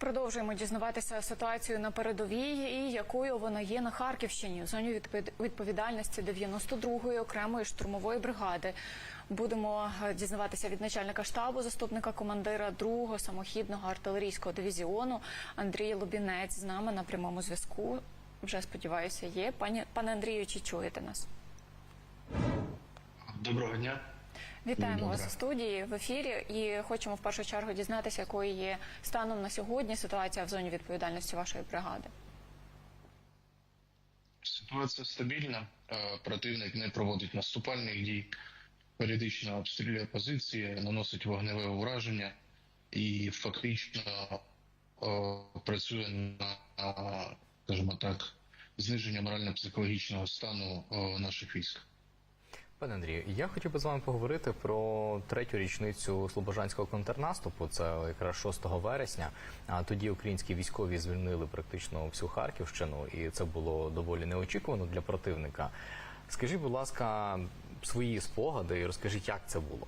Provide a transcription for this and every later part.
Продовжуємо дізнаватися ситуацію на передовій і якою вона є на Харківщині в зоні відпов- відповідальності 92-ї окремої штурмової бригади. Будемо е, дізнаватися від начальника штабу, заступника командира 2-го самохідного артилерійського дивізіону Андрій Лобінець з нами на прямому зв'язку. Вже сподіваюся, є. Пані пане Андрію, чи чуєте нас? Доброго дня. Вітаємо Добре. вас у студії в ефірі і хочемо в першу чергу дізнатися, якою є станом на сьогодні ситуація в зоні відповідальності вашої бригади. Ситуація стабільна. Е, Противник не проводить наступальних дій, періодично обстрілює позиції, наносить вогневе ураження і фактично е, працює на, скажімо так, зниження морально-психологічного стану е, наших військ. Пане Андрію, я хотів би з вами поговорити про третю річницю слобожанського контрнаступу. Це якраз 6 вересня. А тоді українські військові звільнили практично всю Харківщину, і це було доволі неочікувано для противника. Скажіть, будь ласка, свої спогади і розкажіть, як це було.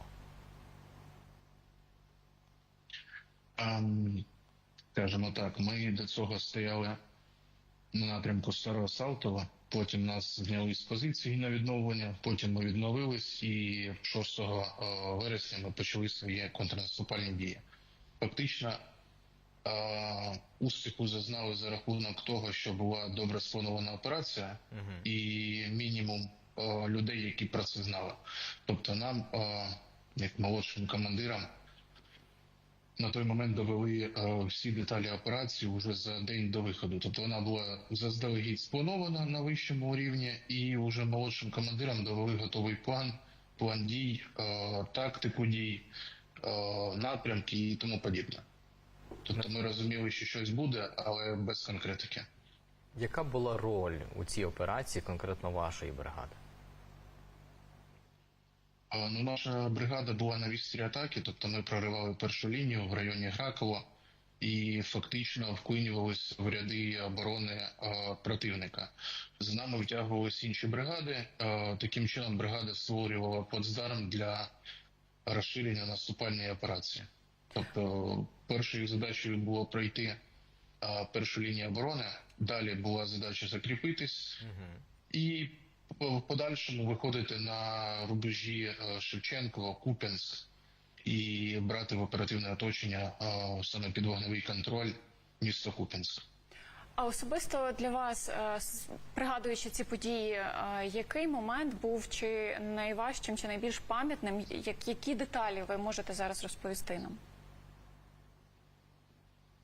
Ем, Скажімо так, ми до цього стояли на напрямку Старого Салтова. Потім нас зняли з позиції на відновлення. Потім ми відновились, і 6 е, вересня ми почали свої контрнаступальні дії. Фактично е, успіху зазнали за рахунок того, що була добре спланована операція і мінімум е, людей, які про це знали. Тобто, нам, як молодшим командирам, на той момент довели е, всі деталі операції вже за день до виходу. Тобто вона була заздалегідь спланована на вищому рівні, і вже молодшим командирам довели готовий план, план дій, е, тактику дій, е, напрямки і тому подібне. Тобто ми розуміли, що щось буде, але без конкретики. Яка була роль у цій операції конкретно вашої бригади? А, Ну, наша бригада була на вістрі атаки, тобто ми проривали першу лінію в районі Гракова і фактично вклинювалися в ряди оборони е, противника. З нами втягувалися інші бригади. Е, таким чином бригада створювала плацдарм для розширення наступальної операції. Тобто, першою задачею було пройти е, першу лінію оборони. Далі була задача закріпитись і в подальшому виходити на рубежі е, Шевченкова, Куп'янськ і брати в оперативне оточення е, саме під вогневий контроль місто Куп'янськ. А особисто для вас, е, пригадуючи ці події, який момент був чи найважчим, чи найбільш пам'ятним? Які деталі ви можете зараз розповісти нам?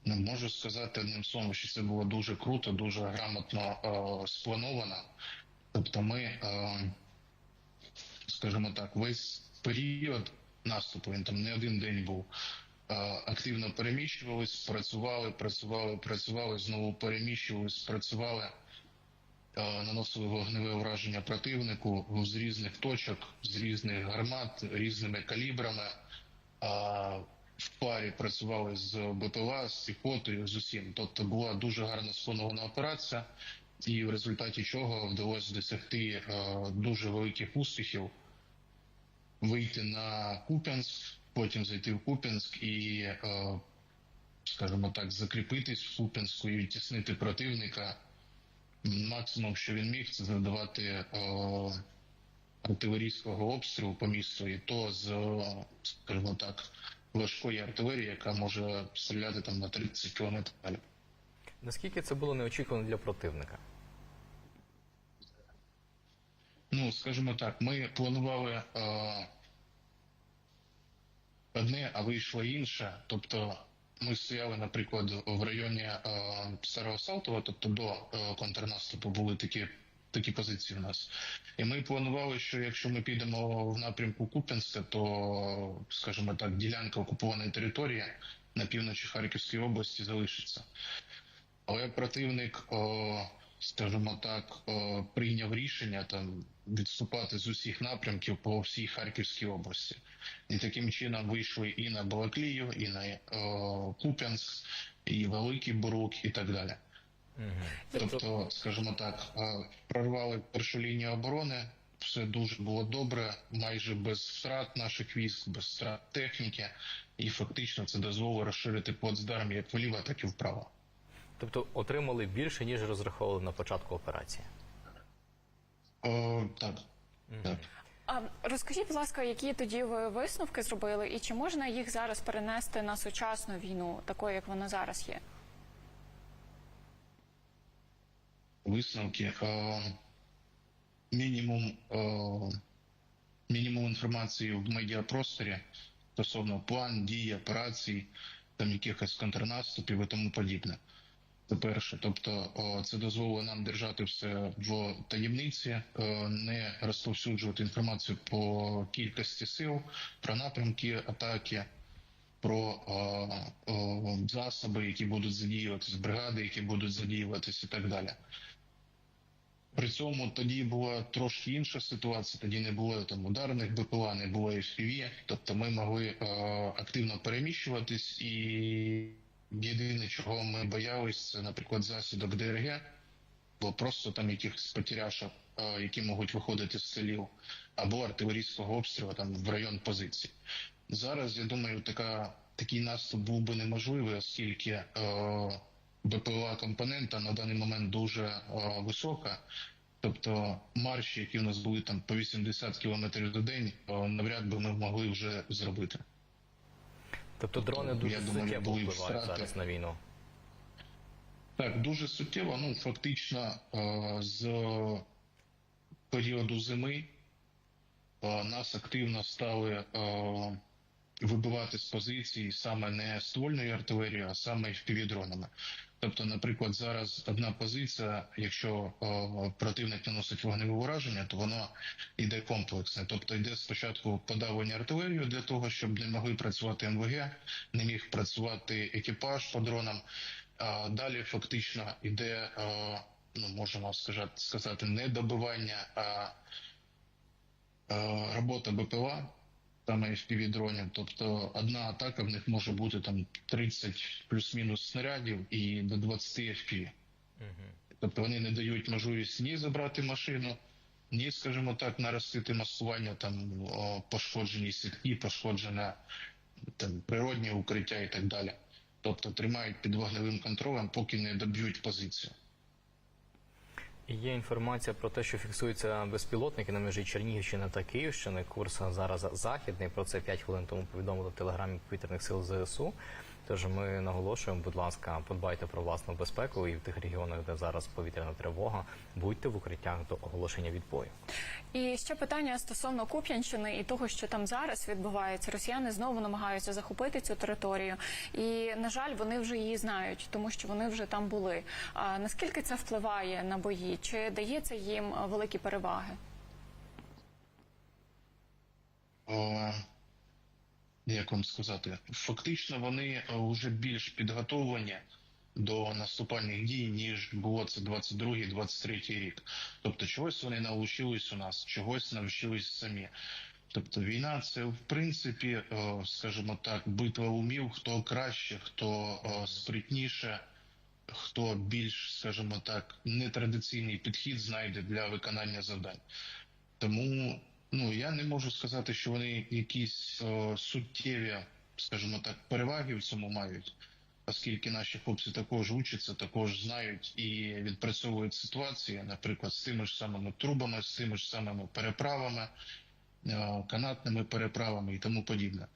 Ну, можу сказати одним словом, що це було дуже круто, дуже грамотно е, сплановано. Тобто, ми, е, скажімо так, весь період наступу, він там не один день був. е, Активно переміщувались, працювали, працювали, працювали, знову переміщувались, працювали, е, наносили вогневе враження противнику з різних точок, з різних гармат, різними калібрами. В парі працювали з БПЛА, з піхотою, з усім. Тобто була дуже гарно спланована операція, і в результаті чого вдалося досягти е, дуже великих успіхів, вийти на Куп'янськ, потім зайти в Куп'янськ і, е, скажімо так, закріпитись в Куп'янську і відтіснити противника. Максимум, що він міг, це завдавати е, артилерійського обстрілу по місту, і то з, скажімо так, важкої артилерії, яка може стріляти там на 30 кілометрів далі. Наскільки це було неочікувано для противника? Ну, скажімо так, ми планували е, одне, а вийшло інше. Тобто ми стояли, наприклад, в районі е, Старого Салтова, тобто до е, контрнаступу були такі, такі позиції у нас. І ми планували, що якщо ми підемо в напрямку Куп'янська, то, скажімо так, ділянка окупованої території на півночі Харківської області залишиться. Але противник, о, скажімо так, о, прийняв рішення там відступати з усіх напрямків по всій Харківській області. І таким чином вийшли і на Балаклію, і на о, Куп'янськ, і Великий Бурук, і так далі. Тобто, скажімо так, прорвали першу лінію оборони, все дуже було добре, майже без втрат наших військ, без втрат техніки, і фактично це дозволило розширити плацдарм як вліво, так і вправо. Тобто отримали більше, ніж розраховували на початку операції. О, так. так. А розкажіть, будь ласка, які тоді ви висновки зробили, і чи можна їх зараз перенести на сучасну війну, такою як вона зараз є? висновки. Е, мінімум, е, мінімум інформації в медіапросторі стосовно план, дій, операцій, там якихось контрнаступів і тому подібне. Це перше. Тобто, це дозволило нам держати все в таємниці, не розповсюджувати інформацію по кількості сил, про напрямки атаки, про засоби, які будуть задіюватися, бригади, які будуть задіюватися, і так далі. При цьому тоді була трошки інша ситуація. Тоді не було там ударних БПЛА, не було FPV, тобто ми могли активно переміщуватись, і єдине, чого ми боялись, це, наприклад, засідок ДРГ, бо просто там якихось потеряшок, які можуть виходити з селів, або артилерійського обстрілу там в район позицій. Зараз я думаю, така такий наступ був би неможливий, оскільки е, БПЛА компонента на даний момент дуже е, висока. Тобто марші, які в нас були там по 80 км за день, е, навряд би ми могли вже зробити. Тобто дрони дуже думаю, суттєво впливають зараз на війну. Так, дуже суттєво. Ну фактично е, з періоду зими е, нас активно стали е, вибивати з позицій саме не ствольною артилерією, а саме FPV-дронами. Тобто, наприклад, зараз одна позиція, якщо е, противник наносить вогневе ураження, то воно йде комплексне. Тобто йде спочатку подавлення артилерією для того, щоб не могли працювати МВГ, не міг працювати екіпаж по дронам. А далі фактично йде, е, ну можемо сказати, не добивання, а е, робота БПЛА, саме FPV дронів. Тобто одна атака в них може бути там 30 плюс-мінус снарядів і до 20 FPV. Тобто вони не дають можливість ні забрати машину, ні, скажімо так, наростити маскування, там пошкоджені сітки, пошкоджене там природні укриття і так далі. Тобто тримають під вогневим контролем, поки не доб'ють позицію. Є інформація про те, що фіксуються безпілотники на межі Чернігівщини та Київщини. Курс зараз західний. Про це 5 хвилин тому повідомили в телеграмі повітряних сил ЗСУ. Тож ми наголошуємо, будь ласка, подбайте про власну безпеку і в тих регіонах, де зараз повітряна тривога, будьте в укриттях до оголошення відбою. І ще питання стосовно Куп'янщини і того, що там зараз відбувається. Росіяни знову намагаються захопити цю територію, і на жаль, вони вже її знають, тому що вони вже там були. А наскільки це впливає на бої? Чи дається їм е, великі переваги? О, як вам сказати, фактично вони вже більш підготовлені до наступальних дій, ніж було це 22-23 рік. Тобто чогось вони навчились у нас, чогось навчились самі. Тобто війна це в принципі, е, скажімо так, битва умів, хто краще, хто е, спритніше, хто більш, скажімо так, нетрадиційний підхід знайде для виконання завдань. Тому ну я не можу сказати, що вони якісь о, суттєві, скажімо так, переваги в цьому мають, оскільки наші хлопці також учаться, також знають і відпрацьовують ситуації, наприклад, з тими ж самими трубами, з тими ж самими переправами, е, канатними переправами і тому подібне.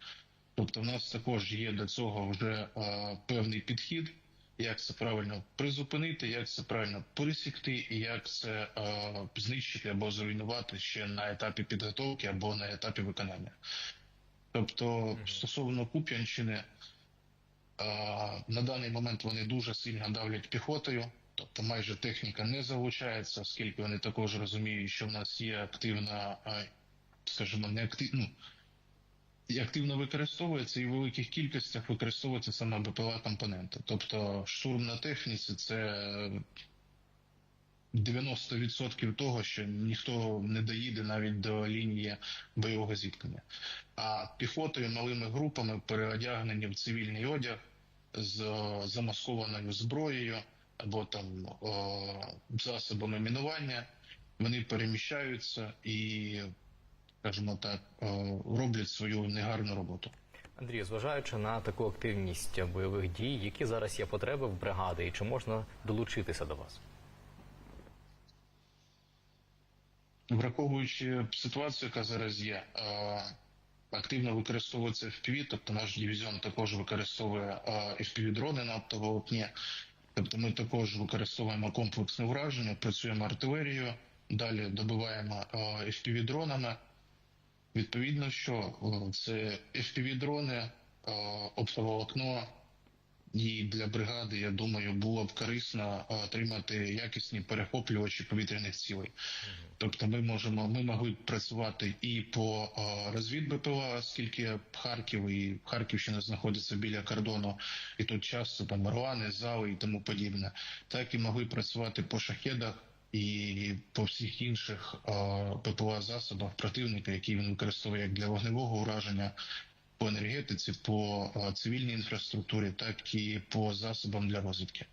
Тобто, в нас також є до цього вже е, певний підхід як це правильно призупинити, як це правильно пересікти, і як це е, знищити або зруйнувати ще на етапі підготовки або на етапі виконання. Тобто, стосовно Куп'янщини, е, на даний момент вони дуже сильно давлять піхотою, тобто майже техніка не залучається, оскільки вони також розуміють, що в нас є активна, е, скажімо, не активна. Ну, активно використовується і в великих кількостях використовується саме БПЛА компоненти. Тобто штурм на техніці це 90% того, що ніхто не доїде навіть до лінії бойового зіткнення. А піхотою малими групами переодягнені в цивільний одяг з замаскованою зброєю або там о, засобами мінування. вони переміщаються і, скажімо так, е, роблять свою негарну роботу. Андрію, зважаючи на таку активність бойових дій, які зараз є потреби в бригади, і чи можна долучитися до вас? Враховуючи ситуацію, яка зараз є, е, активно використовується FPV, тобто наш дивізіон також використовує е, FPV-дрони на оптоволокні. Тобто ми також використовуємо комплексне враження, працюємо артилерією, далі добиваємо е, FPV-дронами. Відповідно, що е, це FPV-дрони, е, оптоволокно, і для бригади, я думаю, було б корисно е, отримати якісні перехоплювачі повітряних цілей. Тобто, ми можемо, ми могли б працювати і по розвід БПЛА, оскільки Харків і Харківщина знаходиться біля кордону, і тут часто там орлани, зали і тому подібне. Так і могли працювати по шахедах. І по всіх інших ППЛА засобах противника, які він використовує як для вогневого ураження, по енергетиці, по цивільній інфраструктурі, так і по засобам для розвідки.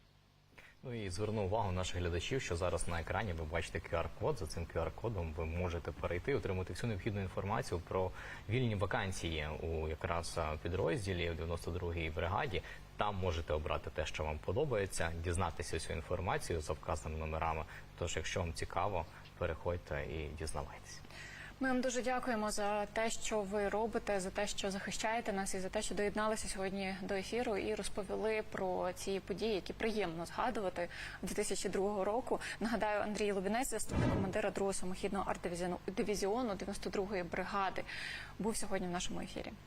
Ну і зверну увагу наших глядачів, що зараз на екрані ви бачите QR-код. За цим QR-кодом ви можете перейти, отримати всю необхідну інформацію про вільні вакансії у якраз підрозділі в 92-й бригаді. Там можете обрати те, що вам подобається, дізнатися цю інформацію за вказаними номерами. Тож, якщо вам цікаво, переходьте і дізнавайтеся. Ми вам дуже дякуємо за те, що ви робите, за те, що захищаєте нас, і за те, що доєдналися сьогодні до ефіру і розповіли про ці події, які приємно згадувати 2002 року. Нагадаю, Андрій Лубінець, заступник командира 2-го самохідного арт-дивізіону 92-ї бригади, був сьогодні в нашому ефірі.